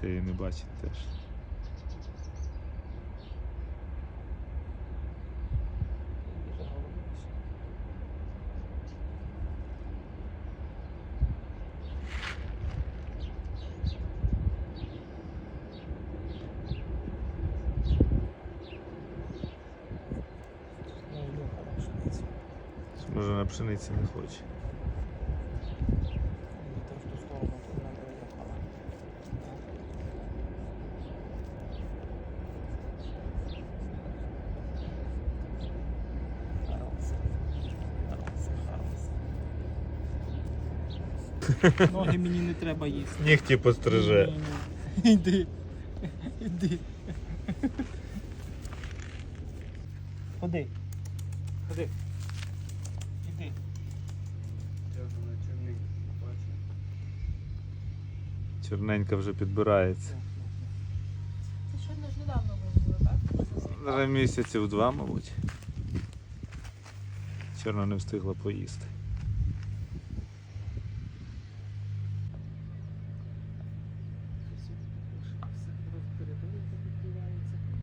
Цієї не бачить теж. Може на пшениці не хоче. Ноги мені не треба їсти. Нігті постриже. Ні-ні. Іди. Іди. Ходи. Ходи. Іди. Чорненька вже підбирається. Це щойно ж недавно виявили, так? Зараз місяців два, мабуть. Чорно не встигла поїсти.